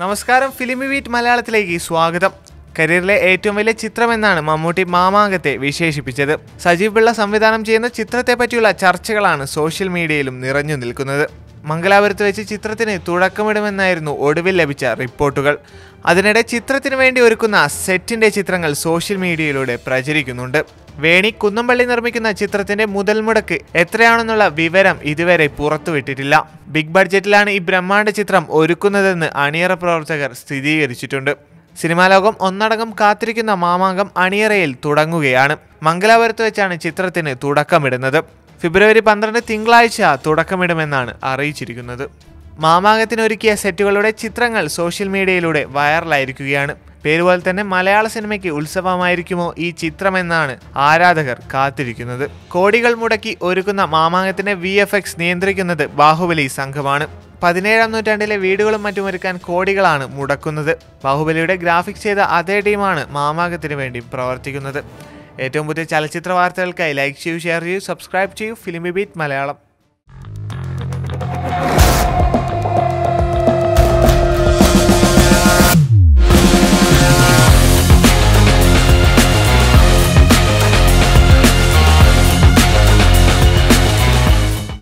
നമസ്കാരം ഫിലിമി വീറ്റ് മലയാളത്തിലേക്ക് സ്വാഗതം. കരിയറിലെ ഏറ്റവും വലിയ ചിത്രമെന്നാണ് മമ്മൂട്ടി മാമാങ്കത്തെ വിശേഷിപ്പിച്ചത്. സജീവ് പിള്ള സംവിധാനം ചെയ്യുന്ന ചിത്രത്തെ പറ്റിയുള്ള ചർച്ചകളാണ് സോഷ്യൽ മീഡിയയിലും നിറഞ്ഞു നിൽക്കുന്നത്. മംഗലാപുരത്ത് വെച്ച് ചിത്രത്തിന് തുടക്കമിടുമെന്നായിരുന്നു ഒടുവിൽ ലഭിച്ച റിപ്പോർട്ടുകൾ. അതിനിടെ ചിത്രത്തിന് വേണ്ടി ഒരുക്കുന്ന സെറ്റിന്റെ ചിത്രങ്ങൾ സോഷ്യൽ മീഡിയയിലൂടെ പ്രചരിക്കുന്നുണ്ട്. വേണി കുന്നംപള്ളി നിർമ്മിക്കുന്ന ചിത്രത്തിന്റെ മുതൽ മുടക്ക് എത്രയാണെന്നുള്ള വിവരം ഇതുവരെ പുറത്തുവിട്ടിട്ടില്ല. ബിഗ് ബഡ്ജറ്റിലാണ് ഈ ബ്രഹ്മാണ്ഡ ചിത്രം ഒരുക്കുന്നതെന്ന് അണിയറ പ്രവർത്തകർ സ്ഥിരീകരിച്ചിട്ടുണ്ട്. സിനിമാ ലോകം ഒന്നടങ്കം കാത്തിരിക്കുന്ന മാമാങ്കം അണിയറയിൽ തുടങ്ങുകയാണ്. മംഗലാപുരത്ത് വെച്ചാണ് ചിത്രത്തിന് തുടക്കമിടുന്നത്. ഫെബ്രുവരി പന്ത്രണ്ട് തിങ്കളാഴ്ച തുടക്കമിടുമെന്നാണ് അറിയിച്ചിരിക്കുന്നത്. മാമാങ്കത്തിനൊരുക്കിയ സെറ്റുകളുടെ ചിത്രങ്ങൾ സോഷ്യൽ മീഡിയയിലൂടെ വൈറലായിരിക്കുകയാണ്. പേരുപോലെ തന്നെ മലയാള സിനിമയ്ക്ക് ഉത്സവമായിരിക്കുമോ ഈ ചിത്രമെന്നാണ് ആരാധകർ കാത്തിരിക്കുന്നത്. കോടികൾ മുടക്കി ഒരുക്കുന്ന മാമാങ്കത്തിന്റെ വി നിയന്ത്രിക്കുന്നത് ബാഹുബലി സംഘമാണ്. പതിനേഴാം നൂറ്റാണ്ടിലെ വീടുകളും മറ്റും ഒരുക്കാൻ കോടികളാണ് മുടക്കുന്നത്. ബാഹുബലിയുടെ ഗ്രാഫിക്സ് ചെയ്ത അതേ ടീമാണ് മാമാങ്കത്തിന് വേണ്ടി പ്രവർത്തിക്കുന്നത്. ഏറ്റവും പുതിയ ചലച്ചിത്ര വാർത്തകൾക്കായി ലൈക്ക് ചെയ്യൂ ഷെയർ ചെയ്യൂ സബ്സ്ക്രൈബ് ചെയ്യൂ. Filmy beat Malayalam.